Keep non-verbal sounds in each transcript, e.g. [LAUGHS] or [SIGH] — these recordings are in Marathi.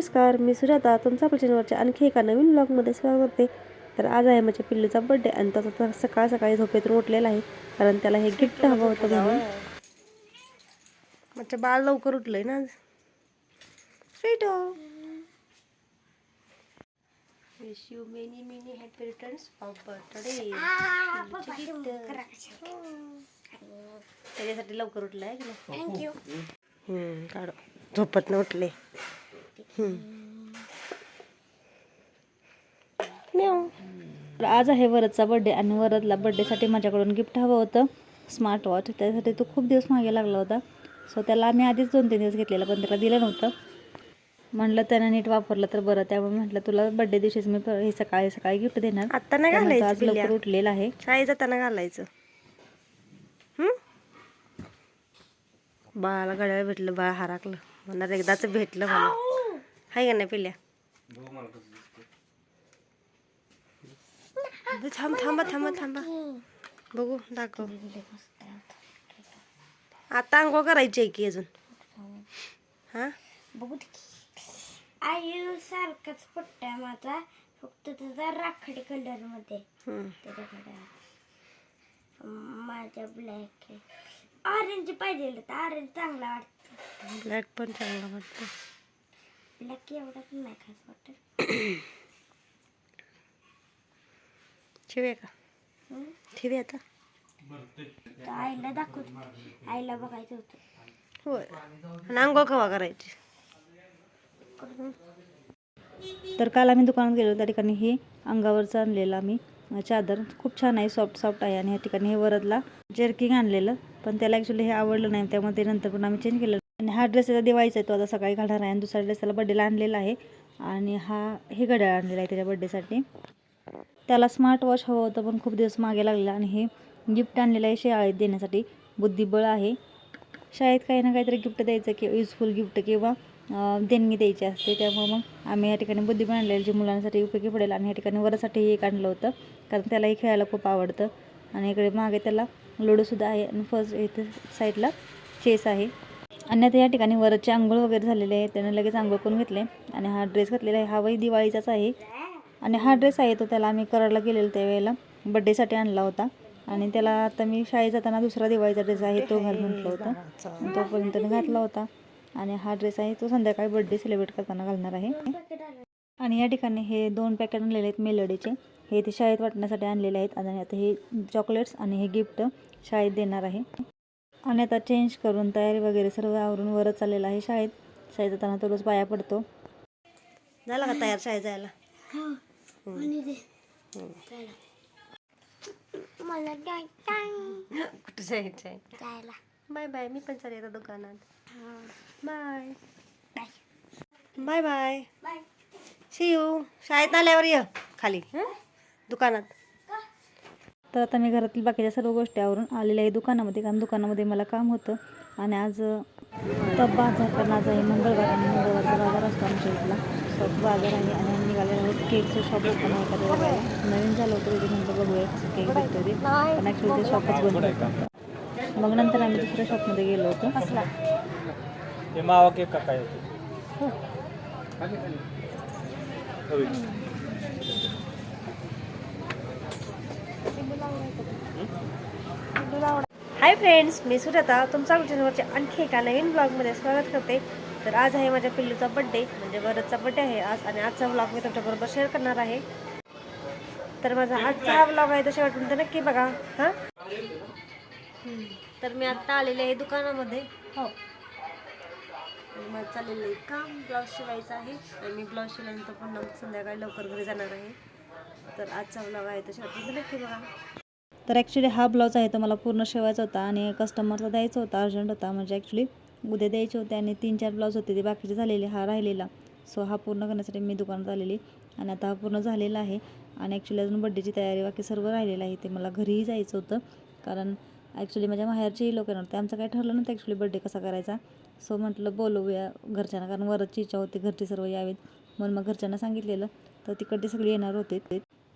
नमस्कार मी सुजाता. तुमचा आपल्या चॅनलवरच्या आणखी एका नवीन ब्लॉगमध्ये स्वागत करते तर आज आहे माझ्या पिल्लूचा बड्डे आणि त्याचा तर सकाळ सकाळी झोपेतून उठलेला आहे. कारण त्याला हे गिफ्ट हवं होतं म्हणून. माझ्या बाळ लवकर उठलंय ना sweet wish you many many happy returns of birthday त्याच्यासाठी लवकर उठलं आहे की नाही? हम्म, काढ. झोपत न उठले. आज आहे वरदचा बर्थडे आणि वरदला बर्थडेसाठी माझ्याकडून गिफ्ट हवं होतं. स्मार्ट वॉच त्यासाठी तो खूप दिवस मागे लागला होता. सो त्याला आम्ही आधीच दोन तीन दिवस घेतलेला पण त्याला दिलं नव्हतं. म्हणलं त्यानं नीट वापरलं तर बरं. त्यामुळे म्हटलं तुला बर्थडे दिवशीच मी हे सकाळी सकाळी गिफ्ट देणार. आता नाही तो आज घालायचं लवकर उठलेला आहे. शाळेत जाताना घालायचं? बाळाला घड्याळ भेटलं बाळ हराकलं म्हणणार एकदाच भेटलं मला. हाय का नाही पिल्या? थांब थांबा थांबा थांबा. बघू दाखव. आता अंघोळ करायची आहे की अजून? हा? बघू आयु सारखाच पट्टा माझा. फक्त त्याचा राखडी कलरमध्ये. हम्म. त्याच्याकडे. माझा ब्लॅक आहे. ऑरेंज पाहिजे तर ऑरेंज चांगला वाटतो. ब्लॅक पण चांगला वाटतं. ब्लॅक एवढा पण नाही खास वाटत. ठेवूया का? आता. तर आईला दाखवत. आईला बघायचं होतं. होय. आणि अंघोळ कवा करायची? तर काल आम्ही दुकानात गेलो त्या ठिकाणी हे अंगावरचं आणलेलं आम्ही. चादर खूप छान आहे सॉफ्ट सॉफ्ट आहे. आणि या ठिकाणी हे वरदला जर्किंग आणलेलं. पण त्याला ॲक्च्युली हे आवडलं नाही त्यामुळे ते नंतर पण आम्ही चेंज केलं आणि हा ड्रेस त्याचा दिवाळीचा आहे तो आता सकाळी घालणार आहे आणि दुसरा ड्रेस त्याला बड्डेला आणलेला आहे. आणि हा हे घड्याळ आणलेला आहे त्याच्या बड्डेसाठी त्याला स्मार्ट वॉच हवं होतं पण खूप दिवस मागे लागलेला आणि हे गिफ्ट आणलेलं आहे शाळेत देण्यासाठी. बुद्धिबळ आहे. शाळेत काही ना काहीतरी गिफ्ट द्यायचं किंवा युजफुल गिफ्ट किंवा देणगी द्यायची असते. त्यामुळे मग आम्ही या ठिकाणी बुद्धिबळ आणलेलं जे मुलांसाठी उपयोगी पडेल. आणि या ठिकाणी वरासाठी एक आणलं होतं कारण त्यालाही खेळायला खूप आवडतं. आणि इकडे मागे त्याला लुडोसुद्धा आहे आणि फर्स्ट इथे साईडला चेस आहे. आणि आता या ठिकाणी वरचे आंघोळ वगैरे झालेले आहे त्याने लगेच आंघोळ करून घेतले आणि हा ड्रेस घातलेला आहे. हा वही दिवाळीचाच आहे. आणि हा ड्रेस आहे तो त्याला आम्ही कराडला गेलेलो त्यावेळेला बड्डेसाठी आणला होता. आणि त्याला आता मी शाळेत जाताना दुसरा दिवाळीचा ड्रेस आहे तो घाल म्हटला होता. आणि तोपर्यंत मी घातला होता. आणि हा ड्रेस आहे तो संध्याकाळी बड्डे सेलिब्रेट करताना घालणार आहे. आणि या ठिकाणी हे दोन पॅकेट आणलेले आहेत मेलडीचे. हे ते शाळेत वाटण्यासाठी आणलेले आहेत. आणि आता हे चॉकलेट्स आणि हे गिफ्ट शाळेत देणार आहे. आणि आता चेंज करून तयारी वगैरे सर्व आवरून वरच चाललेलं आहे शाळेत. शाळेत जाताना तो रोज पाया पडतो. झाला का तयार शाळेत जायला? मला जायचं कुठे जायचं आहे? Bye bye. मी पण चालले आता दुकानात. हा. Bye. Bye. Bye bye. Bye. See you शाळेत आल्यावर ये. खाली. हं? दुकानात. तर आता मी घरातील बाकीच्या सर्व गोष्टी आवरून आलेल्या आहे दुकानामध्ये कारण दुकानामध्ये मला काम होतं. आणि आज तब बाजार कारण आज आहे. मंगळवार आणि मंगळवारचा बाजार असतो आमच्या इथला. सॉफ्ट बाजार आहे आणि आम्ही निघालेलो आहोत. केकचं शॉप ओपन आहे. एखाद्या बघायला नवीन झालं होतं तिथे नंतर बघूया. कसं केक भेटतं ते. पण ॲक्च्युली ते शॉपच बंद होतं. मग नंतर आम्ही दुसऱ्या शॉपमध्ये गेलो होतो. असला मावा केक का काय? हाय फ्रेंड्स मी सुजाता. तुमचा चॅनलवरच्या आणखी एका नवीन ब्लॉगमध्ये स्वागत करते. तर आज आहे माझ्या पिल्लूचा बड्डे म्हणजे वरदचा बड्डे आहे आज आणि आजचा ब्लॉग मी तुमच्याबरोबर शेअर करणार आहे. तर माझा आजचा हा ब्लॉग आहे तर शेवटपर्यंत नक्की बघा. हां? तर मी आत्ता आलेले आहे दुकानामध्ये. हो. माझं चाललेलं आहे काम ब्लाऊज शिवायचं आहे. आणि मी ब्लाऊज शिवल्यानंतर पुन्हा संध्याकाळी लवकर घरी जाणार आहे. तर आजचा ब्लॉग आहे तर शेवटपर्यंत नक्की बघा. तर ॲक्च्युली हा ब्लाऊज आहे तो मला पूर्ण शिवायचा होता आणि कस्टमरला द्यायचा होता अर्जंट होता. म्हणजे ॲक्च्युली उद्या द्यायचे होते आणि तीन चार ब्लाऊज होते ते बाकीचे झालेले हा राहिलेला. सो हा पूर्ण करण्यासाठी मी दुकानात आलेली आणि आता हा पूर्ण झालेला आहे. आणि ॲक्च्युली अजून बड्डेची तयारी बाकी सर्व राहिलेलं आहे. ते मला घरीही जायचं होतं. कारण ॲक्च्युली माझ्या माहेरचेही लोक येणार होते आमचं काय ठरलं नव्हतं ॲक्च्युली बड्डे कसा करायचा. सो म्हटलं बोलवूया घरच्यांना कारण वरची इच्छा होती घरचे सर्व यावेत. म्हणून मग घरच्यांना सांगितलेलं. तर तिकडचे सगळे येणार होते.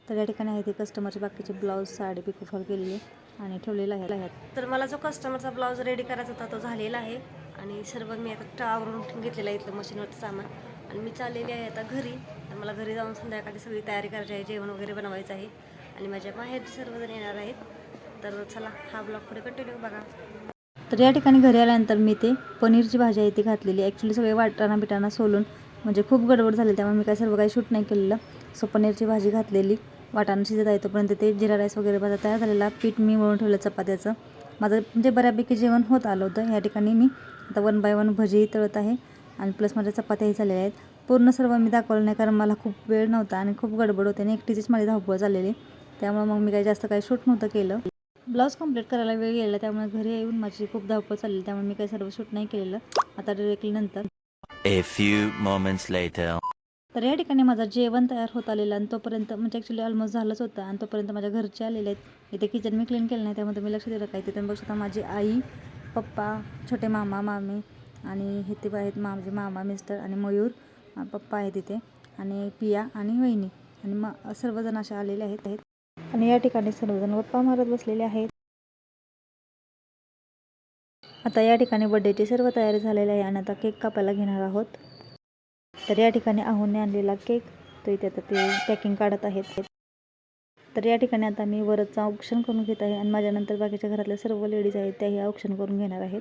तर या ठिकाणी आहे ते कस्टमरचे बाकीचे ब्लाऊज साडी पिकोफॉल केलेली आणि ठेवलेलं आहे तर मला जो कस्टमरचा ब्लाऊज रेडी करायचा होता तो झालेला आहे. आणि सर्व मी आता आवरून घेतलेला आहे इथलं मशीनवरचं सामान. आणि मी चाललेली आहे आता घरी. तर मला घरी जाऊन संध्याकाळी सगळी तयारी करायची आहे जेवण वगैरे बनवायचं आहे. आणि माझ्या माहेर सर्वजण येणार आहेत. तर चला हा ब्लॉग पुढे कंटिन्यू बघा. तर या ठिकाणी घरी आल्यानंतर मी ते पनीरची भाजी आहे ती घातलेली ॲक्च्युली सगळे वाटाणा बिटाणा सोलून म्हणजे खूप गडबड झाली त्यामुळे मी काय सर्व काही शूट नाही केलेलं. सो पनीरची भाजी घातलेली. वाटाणं शिजत आहे तोपर्यंत ते जिरा राईस वगैरे माझा तयार झालेला. पीठ मी मळून ठेवलं चपात्याचं. माझं म्हणजे बऱ्यापैकी जेवण होत आलं होतं. या ठिकाणी मी आता वन बाय वन भजीही तळत आहे आणि प्लस माझ्या चपात्याही झालेल्या आहेत. पूर्ण सर्व मी दाखवलं नाही कारण मला खूप वेळ नव्हता आणि खूप गडबड होते आणि एकटीचीच माझी धावपळ झालेली. त्यामुळे मग मी काही जास्त काही शूट नव्हतं केलं. ब्लाऊज कंप्लीट करायला वेळ गेला त्यामुळे घरी येऊन माझी खूप धावपळ चालली. त्यामुळे मी काही सर्व शूट नाही केलेलं. आता डिरेक्टली नंतर. तर या ठिकाणी माझं जेवण तयार होत आलेलं आणि तोपर्यंत म्हणजे ॲक्च्युली ऑलमोस्ट झालंच होतं आणि तोपर्यंत माझ्या घरचे आलेले आहेत. इथे किचन मी क्लीन केलं नाही त्यामध्ये मी लक्ष दिलं काय तिथे. बघू शकता माझी आई पप्पा छोटे मामा मामी आणि हे ते आहेत. माझे म्हणजे मामा मिस्टर आणि मयूर. पप्पा आहेत इथे आणि पिया आणि वहिनी. आणि मा सर्वजण असे आलेले आहेत आहेत. आणि या ठिकाणी सर्वजण गप्पा मारत बसलेले आहेत. आता या ठिकाणी बड्डेची सर्व तयारी झालेली आहे आणि आता केक कापायला घेणार आहोत. तर या ठिकाणी आहोने आणलेला केक. तो इथे आता ते पॅकिंग काढत आहेत. तर या ठिकाणी आता मी वरचं औक्षण करून घेत आहे आणि माझ्यानंतर बाकीच्या घरातल्या सर्व लेडीज आहेत त्याही औक्षण करून घेणार आहेत.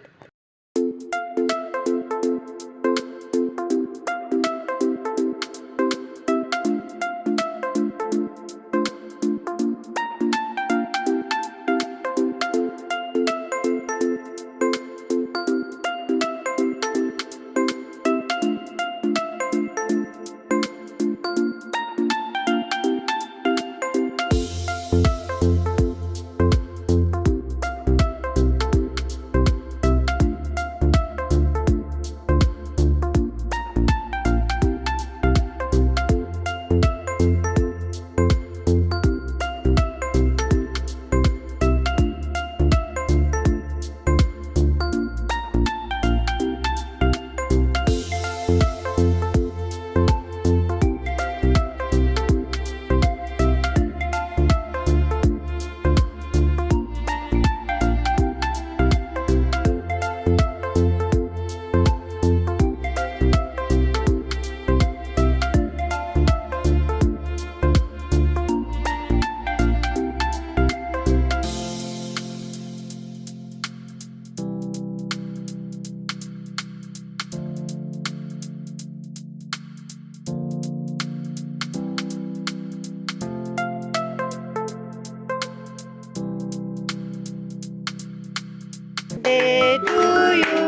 Day to you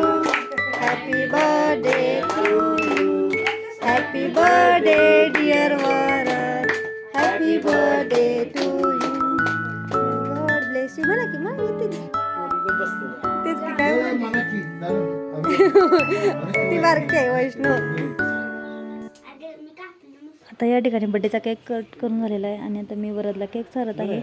happy birthday to you happy birthday dear Varad happy birthday to you God bless you म्हणा की मग येते ती. तेच की काय? [LAUGHS] ती बारकी आहे वैष्णव. अगं मी कापलं आता या ठिकाणी बड्डेचा केक कट करून झालेला आहे आणि आता मी वरदला केक चालत आहे.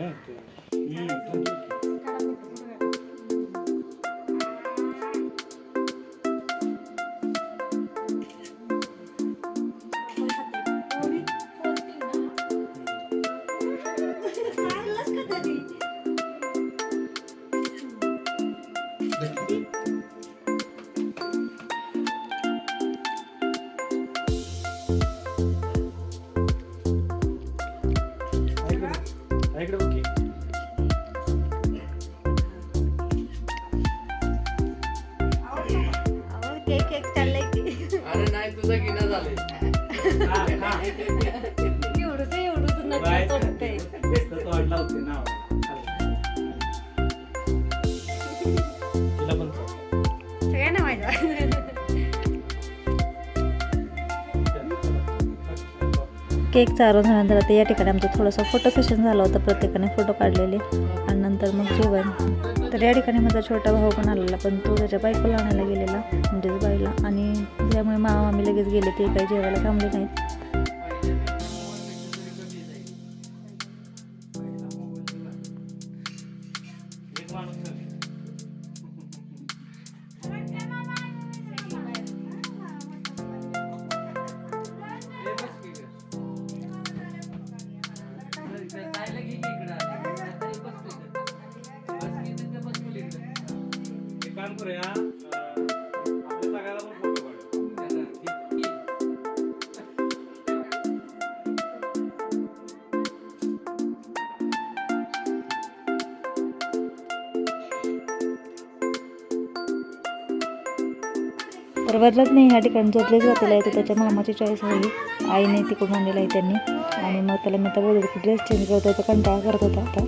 केक केक चाललंय की. अरे नाही तुझा गिना झाले एवढंच एवढंच. नक्की तोडतंय. तर तोडला होते ना. तिला पण तो. सगळ्यांना माझ्या केक चारून झाल्यानंतर आता या ठिकाणी आमचं थोडंसं फोटो सेशन झालं होतं. प्रत्येकाने फोटो काढलेले. आणि नंतर मग जेवण. तर या ठिकाणी माझा छोटा भाऊ पण आलेला पण तो त्याच्या बायकोला आणायला गेलेला म्हणजेच बाईला. आणि त्यामुळे मामा आम्ही लगेच गेले ते काही जेवायला थांबले नाहीत. तर नाही ह्या ठिकाणी. झोपलेच आहे तर त्याच्या मामाची चॉईस आहे. आईने तिकडून आणलेला आहे त्यांनी. आणि मग त्याला मी आता बोलत की ड्रेस चेंज करत होता कंटाळा करत होता आता.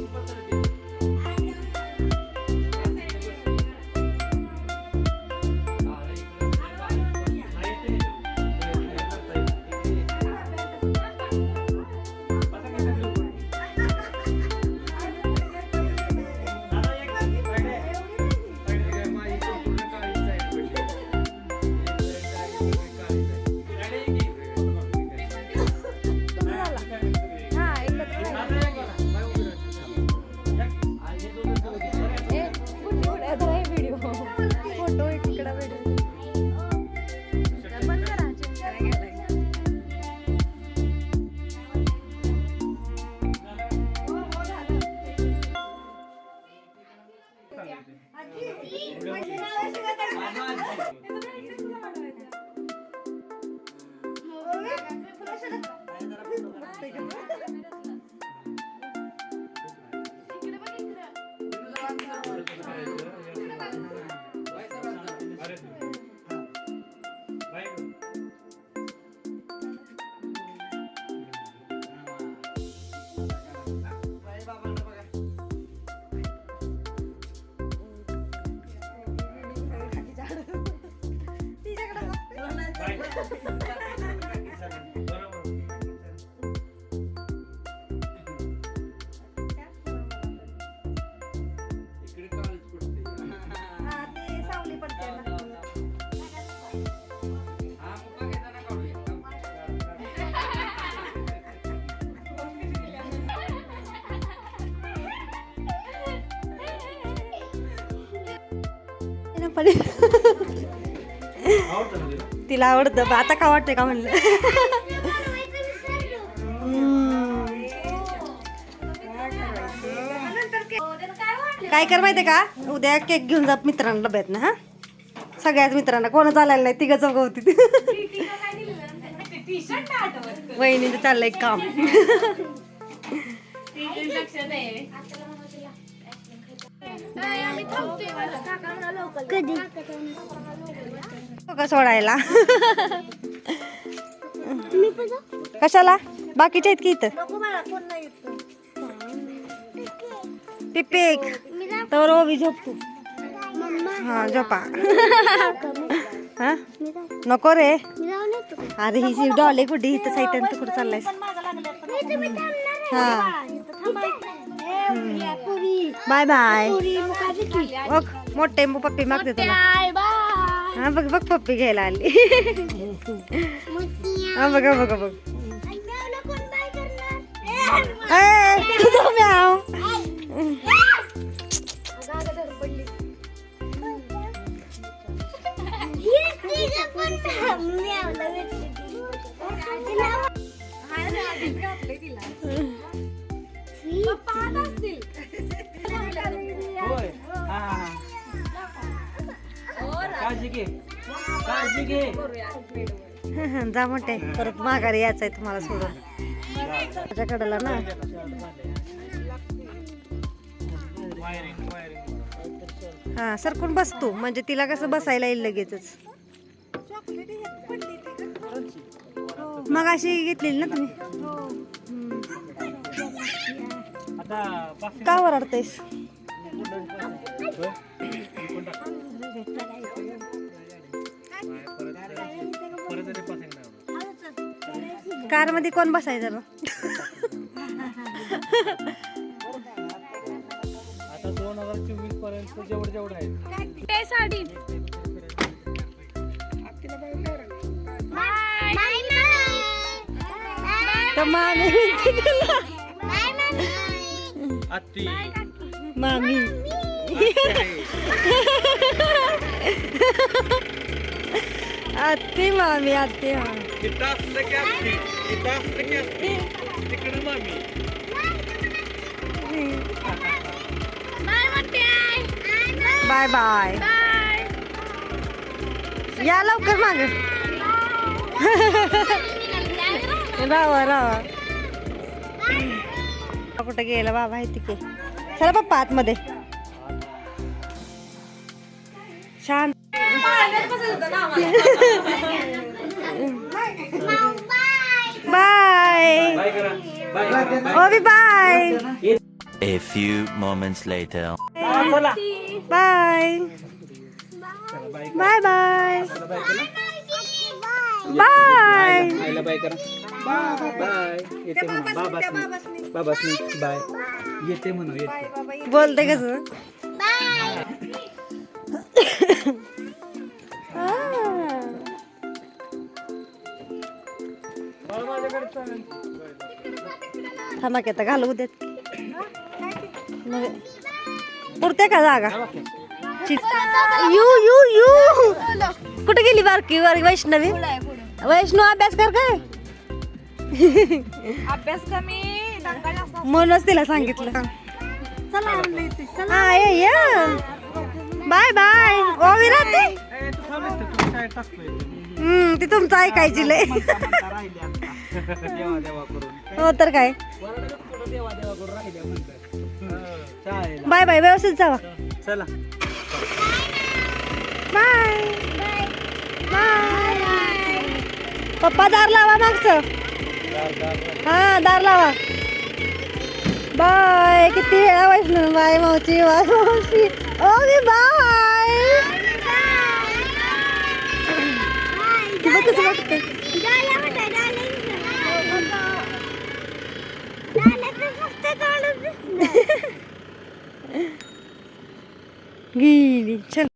ना तुला? तिला आवडतं. बा, आता का वाटतंय का म्हणलं? काय कर माहितीये का? उद्या केक घेऊन जा मित्रांना डब्यात ना हा? सगळ्याच मित्रांना. कोणच आलेलं नाही? तिघ चौघ होती. वहिनीचं चाललंय काम. कधी? का सोडायला. कशाला? बाकीच्या आहेत की इथं. पिपेक तर ओवी झोप तू. मम्मा. हा झोपा. [LAUGHS] हा? नको रे. अरे ही जी डॉले कुठे? इथं साईट कुठं चाललाय? हा बाय बाय. की. बघ मोठे पप्पी मागते तुला हा बघ बघ पप्पी घ्यायला आली. हा बघ बघ बघ. काळजी घे. काळजी घे. [LAUGHS] जा मोठे परत माघारी यायचंय तुम्हाला सोडून. त्याच्या कडेला ना. हा सरकून बस तू. म्हणजे तिला कसं बसायला येईल लगेचच. मग अशी घेतलेली ना तुम्ही? का वरडतेस कारमध्ये कोण बसायचं ना आता दोन हजार चोवीसपर्यंत जेवढं जेवढं आहे. Bye bye. तर मामी बाय मामी. आत्ती. मामी. आत्ती मामी आत्ती मामी. इथं असलं की असती इथं असलं की असती तिकडे मामी बाय. बाय या लवकर माग राहा राहा कुठं गेला? बाबा आहे तिथे चला पप्पा आतमध्ये. शांत ओबी bye. A few moments later. Bye. Bye bye. Bye. आईला बाय करा बाय. येते म्हणा बाबासनी बाबासनी. बाय. येते म्हणू येते. बोलते कसं थांबा की आता घालू देत. मग पुरते का जागा? You you you. कुठे गेली बारकी? बारकी वैष्णवी? वैष्णव अभ्यास कर काय? अभ्यास कमी म्हणूनच तिला सांगितलं. हा ये ये. Bye bye. ओ विराते ती तुमचं ऐकायची लय. [LAUGHS] देवा करून. हो तर काय? बाय बाय व्यवस्थित जावा. चला. बाय. बाय पप्पा दार लावा मागचं. हा दार लावा. बाय किती वेळा वैष्णव बाय मावची बाय मावशी. Okay bye. बघ कसं वाटतंय गेली चल